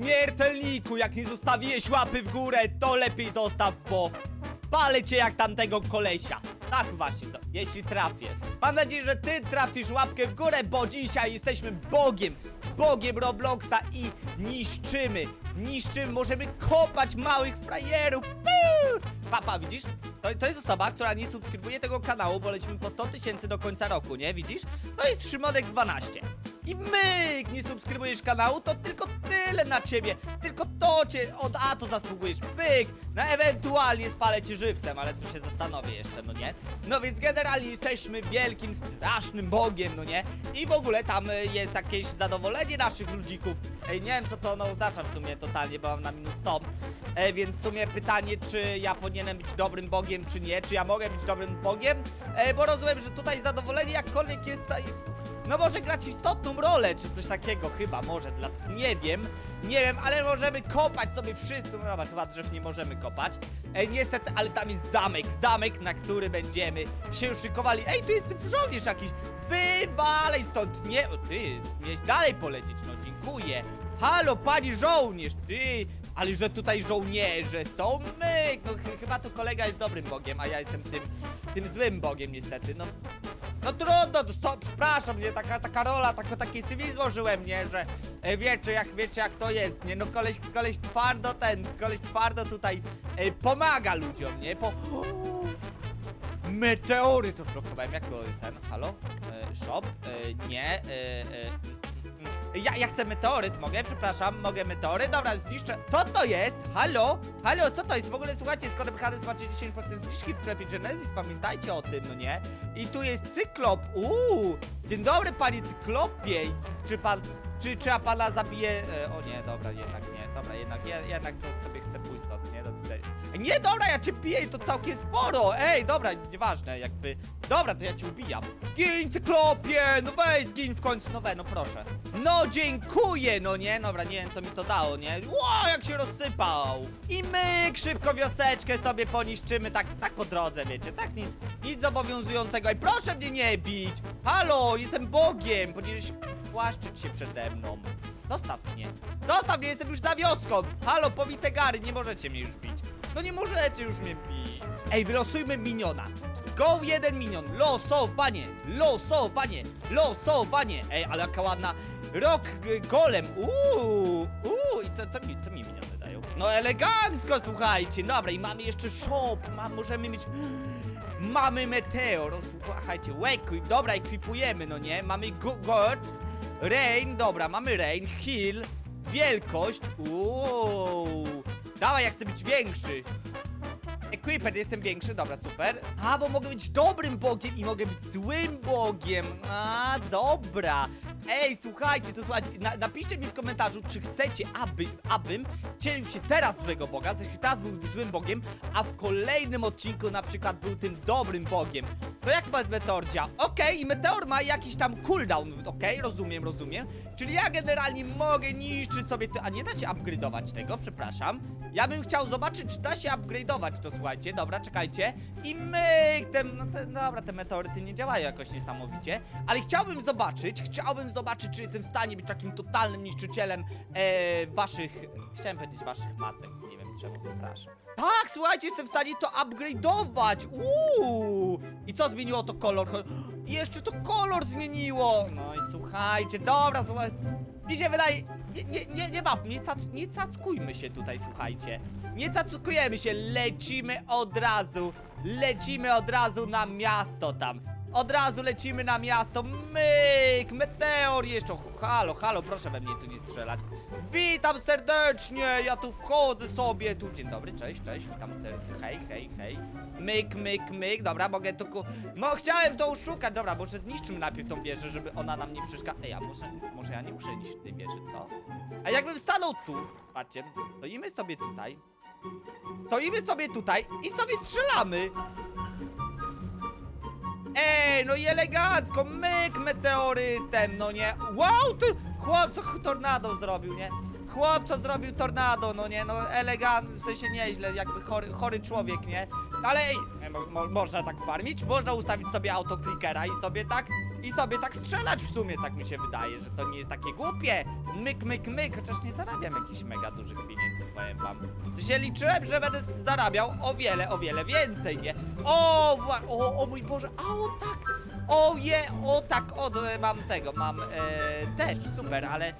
Śmiertelniku, jak nie zostawiłeś łapy w górę, to lepiej zostaw, bo spalę cię jak tamtego kolesia. Tak właśnie, to, jeśli trafię. Mam nadzieję, że ty trafisz łapkę w górę, bo dzisiaj jesteśmy Bogiem. Bogiem Robloxa i niszczymy. Niszczymy, możemy kopać małych frajerów. Piu! Papa, widzisz? To, to jest osoba, która nie subskrybuje tego kanału, bo lecimy po 100 tysięcy do końca roku, nie? Widzisz? To jest Szymonek 12. I myk! Nie subskrybujesz kanału, to tylko tyle na ciebie. Tylko to cię od A to zasługujesz. Pyk! No ewentualnie spalę ci żywcem, ale tu się zastanowię jeszcze, no nie? No więc generalnie jesteśmy wielkim, strasznym bogiem, no nie? I w ogóle tam y, jest jakieś zadowolenie naszych ludzików. Ej, nie wiem co to no, oznacza w sumie totalnie, bo mam na minus 100. E, więc w sumie pytanie, czy ja powinienem być dobrym bogiem, czy nie? Czy ja mogę być dobrym bogiem? E, bo rozumiem, że tutaj zadowolenie jakkolwiek jest no może grać istotną rolę, czy coś takiego, chyba, może, dla... nie wiem, nie wiem, ale możemy kopać sobie wszystko, no dobra, chyba drzew nie możemy kopać, Ej, niestety, ale tam jest zamek, zamek, na który będziemy się szykowali, ej, tu jest żołnierz jakiś, wywalej stąd, nie, o ty, miałeś dalej polecieć, no dziękuję, halo, pani żołnierz, ty, ale że tutaj żołnierze są, myk, no ch chyba to kolega jest dobrym bogiem, a ja jestem tym, tym złym bogiem niestety, no no trudno, to so, przepraszam, nie, taka, taka rola, tako, taki CV złożyłem, nie, że e, wiecie jak, wiecie jak to jest, nie, no koleś, koleś twardo ten, koleś twardo tutaj e, pomaga ludziom, nie, po... Meteory to blokowałem, jak to ten, halo? E, shop? E, nie, e, e, ja, ja chcę meteoryt, mogę? Przepraszam, mogę meteoryt? Dobra, zniszczę. Co to jest? Halo? Halo, co to jest? W ogóle słuchajcie, z kodem HDS macie 10% zniżki w sklepie Genesis, pamiętajcie o tym, no nie? I tu jest cyklop, uuu! Dzień dobry, panie cyklopie! Czy pan, czy trzeba pana zabije... E, o nie, dobra, jednak nie, dobra, jednak, ja, jednak co sobie chcę pójść stąd, nie? Do tutaj. Nie, dobra, ja cię piję to całkiem sporo! Ej, dobra, nieważne, jakby... Dobra, to ja cię ubijam. Gin, cyklopie! No weź, zgin w końcu, no we, no proszę. No dziękuję, no nie? Dobra, nie wiem co mi to dało, nie? Ło, jak się rozsypał! I myk, szybko wioseczkę sobie poniszczymy, tak, tak po drodze, wiecie, tak nic, nic zobowiązującego. I proszę mnie nie bić! Halo, jestem Bogiem, powinieneś płaszczyć się przede mną. Zostaw mnie. Zostaw mnie, jestem już za wioską. Halo, powite gary, nie możecie mnie już bić. No nie możecie już mnie bić. Ej, wylosujmy miniona. Go jeden minion. Losowanie. Losowanie. Losowanie. Ej, ale jaka ładna. Rock g- golem. Uuu. Uuu. I co, co, mi, co mi miniony dają? No elegancko, słuchajcie. Dobra, i mamy jeszcze shop. Ma, możemy mieć... Mamy meteor, słuchajcie, wake, dobra, ekwipujemy, no nie? Mamy go- god, rain, dobra, mamy rain, heal, wielkość, uuu, dawaj, ja chcę być większy. Equipment, jestem większy, dobra, super. A, bo mogę być dobrym bogiem i mogę być złym bogiem. A, dobra. Ej, słuchajcie, to słuchajcie, na, napiszcie mi w komentarzu, czy chcecie, aby, abym wcielił się teraz złego boga, w teraz był złym bogiem, a w kolejnym odcinku na przykład był tym dobrym bogiem. To jak ma meteor działa? Okej, i meteor ma jakiś tam cooldown, okej, rozumiem, rozumiem. Czyli ja generalnie mogę niszczyć sobie to, a nie da się upgrade'ować tego, przepraszam. Ja bym chciał zobaczyć, czy da się upgrade'ować to, słuchajcie, dobra, czekajcie. I myk, te, no te, dobra, te meteoryty nie działają jakoś niesamowicie, ale chciałbym zobaczyć, chciałbym zobaczyć, czy jestem w stanie być takim totalnym niszczycielem e, waszych, chciałem powiedzieć waszych matek, nie wiem czemu, przepraszam. Tak, słuchajcie, jestem w stanie to upgrade'ować, uuu, i co zmieniło to kolor? Jeszcze to kolor zmieniło, no i słuchajcie, dobra, słuchajcie, mi się wydaje, nie, nie, nie, nie baw, nie, cac, nie cackujmy się tutaj, słuchajcie. Nie cackujemy się, lecimy od razu. Lecimy od razu na miasto tam. Od razu lecimy na miasto. Myk, meteor jeszcze. Halo, halo, proszę we mnie tu nie strzelać. Witam serdecznie, ja tu wchodzę sobie. Tu, dzień dobry, cześć, cześć, witam serdecznie. Hej, hej, hej. Myk, myk, myk, dobra, mogę tu ku... No, chciałem to oszukać, dobra, może zniszczymy najpierw tą wieżę, żeby ona nam nie przeszkadzała. Ej, a może, może ja nie muszę niszczyć tej wieży, co? A jakbym stanął tu, patrzcie, stoimy sobie tutaj, stoimy sobie tutaj i sobie strzelamy. No i elegancko, myk meteorytem, no nie? Wow, ty, chłop, co tornado zrobił, nie? chłop co zrobił tornado, no nie, no elegant, w sensie nieźle, jakby chory, chory człowiek, nie? Ale e, mo, mo, można tak farmić, można ustawić sobie autoklikera i sobie tak, i sobie tak strzelać w sumie, tak mi się wydaje, że to nie jest takie głupie. Myk, myk, myk, chociaż nie zarabiam jakichś mega dużych pieniędzy, powiem wam. W sensie liczyłem, że będę zarabiał o wiele, o wiele więcej, nie? O, o, o mój Boże, a o tak, o je, o tak, o, mam tego, mam e, też, super, ale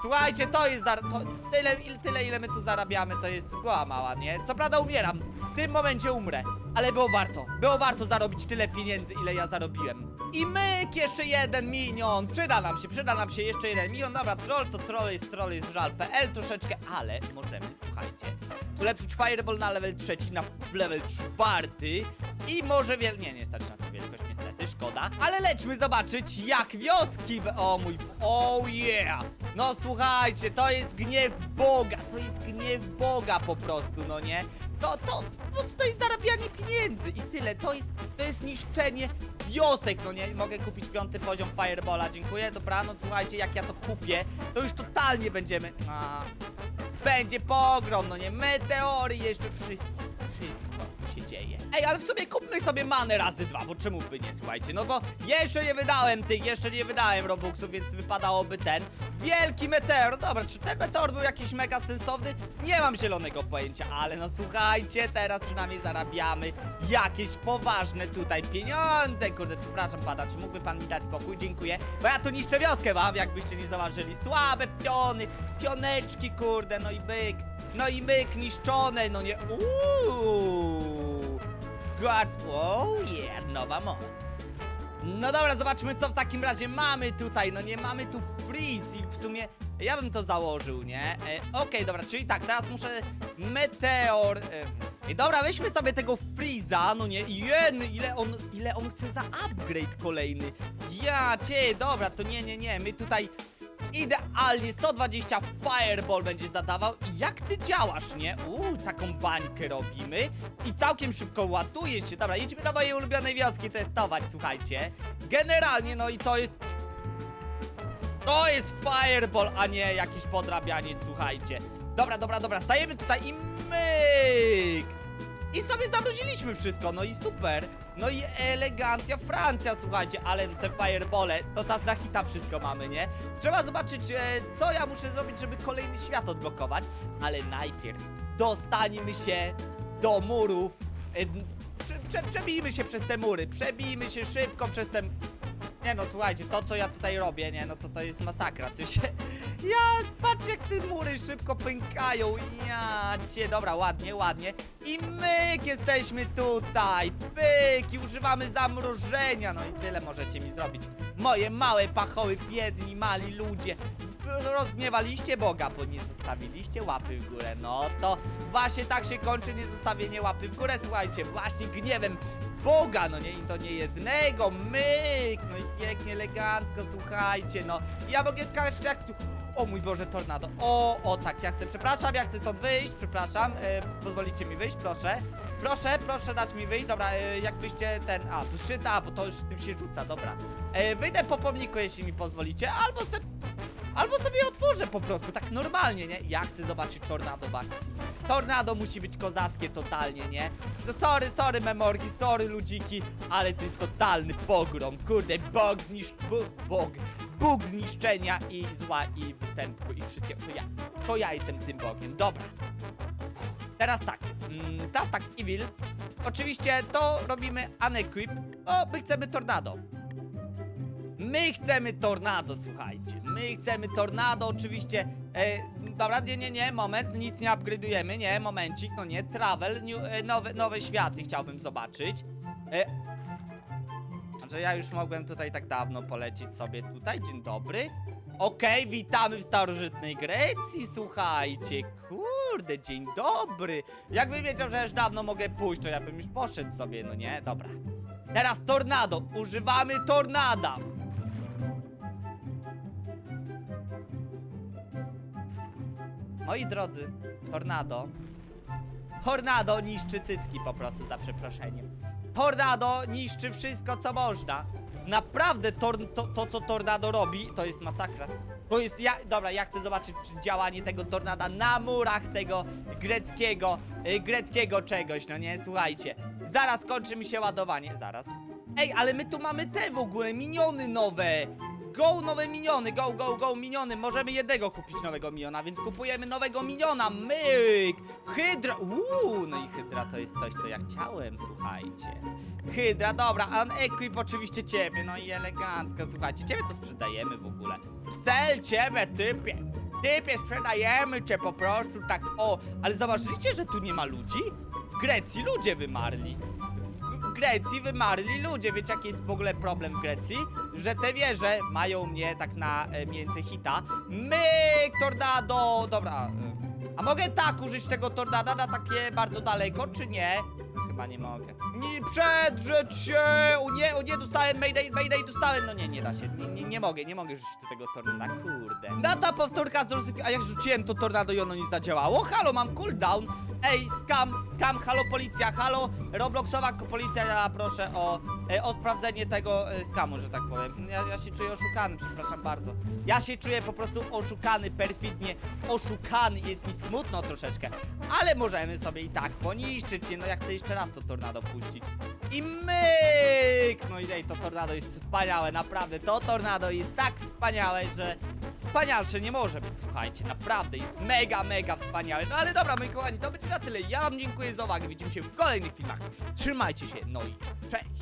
Słuchajcie, to jest. To tyle, tyle, ile my tu zarabiamy, to jest była mała, nie? Co prawda umieram. W tym momencie umrę. Ale było warto. Było warto zarobić tyle pieniędzy, ile ja zarobiłem. I myk, jeszcze jeden milion. Przyda nam się, przyda nam się jeszcze jeden milion. Dobra, troll to troll jest, troll jest żal.pl troszeczkę, ale możemy, słuchajcie, ulepszyć Fireball na level trzeci, na level czwarty i może wiel... Nie, nie stać nas na wielkość, niestety, szkoda. Ale lećmy zobaczyć, jak wioski... O mój... Oh yeah! No słuchajcie, to jest gniew Boga, to jest gniew Boga po prostu, no nie? To, to, po prostu to jest zarabianie pieniędzy i tyle, to jest, to jest niszczenie wiosek, no nie? Mogę kupić piąty poziom Fireballa, dziękuję, dobranoc, słuchajcie, jak ja to kupię, to już totalnie będziemy... A, będzie pogrom, no nie? Meteory, jeszcze wszystko, dzieje. Ej, ale w sumie kupmy sobie manę razy dwa, bo czemu by nie, słuchajcie? No bo jeszcze nie wydałem tych, jeszcze nie wydałem Robuxów, więc wypadałoby ten wielki meteor. Dobra, czy ten meteor był jakiś mega sensowny? Nie mam zielonego pojęcia, ale no słuchajcie, teraz przynajmniej zarabiamy jakieś poważne tutaj pieniądze. Kurde, przepraszam pana, czy mógłby pan mi dać spokój? Dziękuję. Bo ja tu niszczę wioskę wam, jakbyście nie zauważyli. Słabe piony, pioneczki, kurde, no i byk. No i myk niszczone, no nie. Uuu. God, oh yeah, nowa moc. No dobra, zobaczmy co w takim razie mamy tutaj. No nie mamy tu freeze i w sumie ja bym to założył, nie? E, Okej, dobra, czyli tak, teraz muszę meteor. E, I dobra, weźmy sobie tego freeza, no nie? Jen, ile on, ile on chce za upgrade kolejny. Ja cię, dobra, to nie, nie, nie. My tutaj idealnie 120 fireball będzie zadawał. I jak ty działasz, nie? Uuu, taką bańkę robimy. I całkiem szybko ładuje się. Dobra, jedźmy do mojej ulubionej wioski testować, słuchajcie. Generalnie, no i to jest to jest fireball, a nie jakiś podrabianiec, słuchajcie. Dobra, dobra, dobra, stajemy tutaj i myk! I sobie zamroziliśmy wszystko, no i super. No i elegancja Francja, słuchajcie, ale te firebole, to ta na hita wszystko mamy, nie? Trzeba zobaczyć, e, co ja muszę zrobić, żeby kolejny świat odblokować, ale najpierw dostaniemy się do murów. E, prze, prze, przebijmy się przez te mury, przebijmy się szybko przez te... Nie no, słuchajcie, to co ja tutaj robię, nie, no to to jest masakra, w sensie... Ja, patrz jak te mury szybko pękają, ja cię, dobra, ładnie, ładnie. I myk, jesteśmy tutaj, pyk, i używamy zamrożenia, no i tyle możecie mi zrobić. Moje małe pachoły, biedni, mali ludzie. Rozgniewaliście Boga, bo nie zostawiliście łapy w górę. No to właśnie tak się kończy niezestawienie łapy w górę, słuchajcie, właśnie gniewem Boga, no nie, i to nie jednego, myk, no i pięknie, elegancko, słuchajcie, no. Ja mogę skakać jak tu, o mój Boże, tornado, o, o tak, ja chcę, przepraszam, ja chcę stąd wyjść, przepraszam, e, pozwolicie mi wyjść, proszę. Proszę, proszę dać mi wyjść, dobra, e, jakbyście ten, a, tu szyta, bo to już tym się rzuca, dobra. E, wyjdę po pomniku, jeśli mi pozwolicie, albo se... Albo sobie otworzę po prostu, tak normalnie, nie? Ja chcę zobaczyć tornado w akcji. Tornado musi być kozackie totalnie, nie? No sorry, sorry memorki, sorry ludziki, ale to jest totalny pogrom. Kurde, bog zniszcz... bu- Bog. Bóg zniszczenia i zła i występu i wszystkiego. To ja. To ja jestem tym bogiem. Dobra. Teraz tak. Mm, teraz tak, Evil. Oczywiście to robimy unequip, bo my chcemy tornado. My chcemy tornado, słuchajcie. My chcemy tornado, oczywiście. E, dobra, nie, nie, nie, moment, nic nie upgrade'ujemy, nie, momencik, no nie, travel, new, e, nowe, nowe światy chciałbym zobaczyć. E, że ja już mogłem tutaj tak dawno polecieć sobie tutaj, dzień dobry. Okej, witamy w starożytnej Grecji, słuchajcie, kurde, dzień dobry. Jakbym wiedział, że już dawno mogę pójść, to ja bym już poszedł sobie, no nie, dobra. Teraz tornado, używamy tornada. Moi drodzy, tornado. Tornado niszczy cycki po prostu, za przeproszeniem. Tornado niszczy wszystko, co można. Naprawdę to, to, co tornado robi, to jest masakra. To jest, ja, dobra, ja chcę zobaczyć czy działanie tego tornada na murach tego greckiego, y, greckiego czegoś, no nie, słuchajcie. Zaraz kończy mi się ładowanie, zaraz. Ej, ale my tu mamy te w ogóle, miniony nowe. Go, nowe miniony, go, go, go, miniony. Możemy jednego kupić nowego miniona, więc kupujemy nowego miniona. Myk! Hydra, uuu, no i hydra to jest coś, co ja chciałem, słuchajcie. Hydra, dobra, unequip oczywiście ciebie, no i elegancko, słuchajcie, ciebie to sprzedajemy w ogóle. Cel ciebie, typie. Typie, sprzedajemy cię po prostu tak, o. Ale zauważyliście, że tu nie ma ludzi? W Grecji ludzie wymarli. Grecji wymarli ludzie. Wiecie, jaki jest w ogóle problem w Grecji? Że te wieże mają mnie tak na e, więcej hita. Myk, tornado! Dobra. E, a mogę tak użyć tego tornada na takie bardzo daleko, czy nie? Chyba nie mogę. Nie przedrzeć się! O nie, o nie, dostałem Mayday, Mayday, dostałem! No nie, nie da się, nie, nie, nie mogę, nie mogę rzucić do tego tornada, kurde. No ta powtórka z a jak rzuciłem to tornado i ono nie zadziałało? Halo, mam cooldown! Ej, skam, skam, halo policja, halo, Robloxowa policja, ja proszę o, e, o sprawdzenie tego e, skamu, że tak powiem. Ja, ja się czuję oszukany, przepraszam bardzo. Ja się czuję po prostu oszukany, perfidnie oszukany, jest mi smutno troszeczkę. Ale możemy sobie i tak poniszczyć je, no ja chcę jeszcze raz to tornado puścić. I myk! No i ej, to tornado jest wspaniałe, naprawdę, to tornado jest tak wspaniałe, że wspanialsze nie może być, słuchajcie, naprawdę jest mega, mega wspaniałe. No ale dobra, moi kochani, to będzie na tyle. Ja wam dziękuję za uwagę, widzimy się w kolejnych filmach. Trzymajcie się, no i cześć!